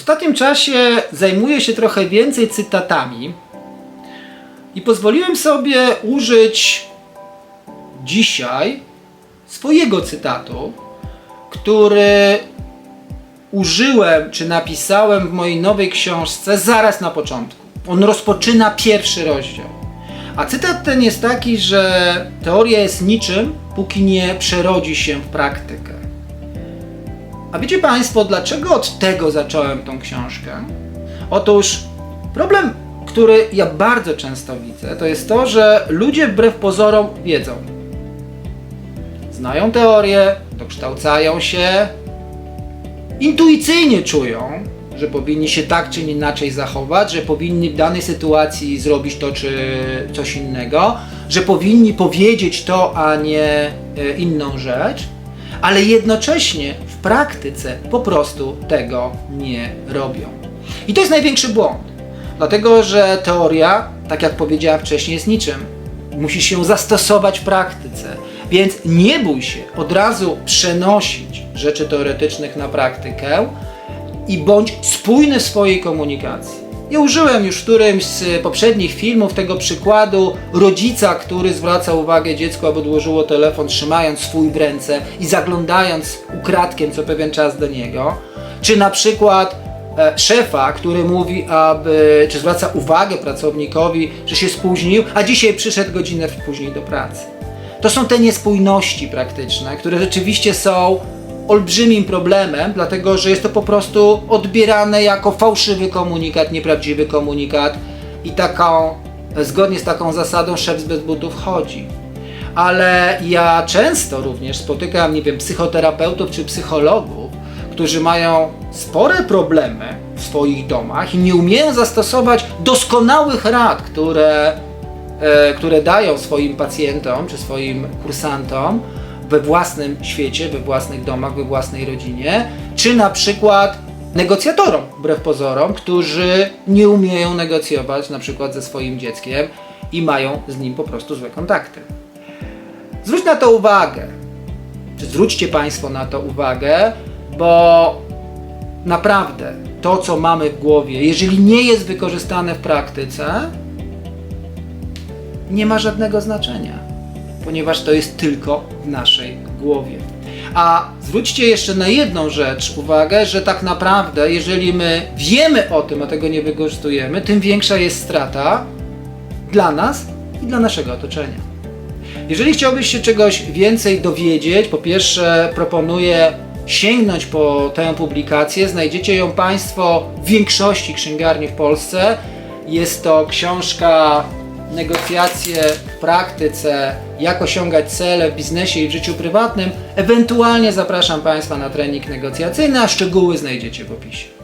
ostatnim czasie zajmuję się trochę więcej cytatami i pozwoliłem sobie użyć dzisiaj swojego cytatu, który użyłem czy napisałem w mojej nowej książce zaraz na początku. On rozpoczyna pierwszy rozdział. A cytat ten jest taki, że teoria jest niczym, póki nie przerodzi się w praktykę. A wiecie Państwo, dlaczego od tego zacząłem tą książkę? Otóż problem, który ja bardzo często widzę, to jest to, że ludzie wbrew pozorom wiedzą. Znają teorię, dokształcają się, intuicyjnie czują, że powinni się tak czy inaczej zachować, że powinni w danej sytuacji zrobić to czy coś innego, że powinni powiedzieć to, a nie e, inną rzecz, ale jednocześnie w praktyce po prostu tego nie robią. I to jest największy błąd, dlatego że teoria, tak jak powiedziałem wcześniej, jest niczym. Musisz ją zastosować w praktyce. Więc nie bój się od razu przenosić rzeczy teoretycznych na praktykę i bądź spójny w swojej komunikacji. Ja użyłem już w którymś z poprzednich filmów tego przykładu rodzica, który zwraca uwagę dziecku, aby odłożyło telefon, trzymając swój w ręce i zaglądając ukradkiem co pewien czas do niego. Czy na przykład e, szefa, który mówi, aby, czy zwraca uwagę pracownikowi, że się spóźnił, a dzisiaj przyszedł godzinę później do pracy. To są te niespójności praktyczne, które rzeczywiście są olbrzymim problemem, dlatego że jest to po prostu odbierane jako fałszywy komunikat, nieprawdziwy komunikat i taką, zgodnie z taką zasadą szef bez butów chodzi. Ale ja często również spotykam, nie wiem, psychoterapeutów czy psychologów, którzy mają spore problemy w swoich domach i nie umieją zastosować doskonałych rad, które e, które dają swoim pacjentom czy swoim kursantom we własnym świecie, we własnych domach, we własnej rodzinie, czy na przykład negocjatorom, wbrew pozorom, którzy nie umieją negocjować na przykład ze swoim dzieckiem i mają z nim po prostu złe kontakty. Zwróć na to uwagę, zwróćcie Państwo na to uwagę, bo naprawdę to, co mamy w głowie, jeżeli nie jest wykorzystane w praktyce, nie ma żadnego znaczenia, ponieważ to jest tylko w naszej głowie. A zwróćcie jeszcze na jedną rzecz uwagę, że tak naprawdę, jeżeli my wiemy o tym, a tego nie wykorzystujemy, tym większa jest strata dla nas i dla naszego otoczenia. Jeżeli chciałbyś się czegoś więcej dowiedzieć, po pierwsze proponuję sięgnąć po tę publikację. Znajdziecie ją Państwo w większości księgarni w Polsce. Jest to książka negocjacje w praktyce, jak osiągać cele w biznesie i w życiu prywatnym. Ewentualnie zapraszam Państwa na trening negocjacyjny, a szczegóły znajdziecie w opisie.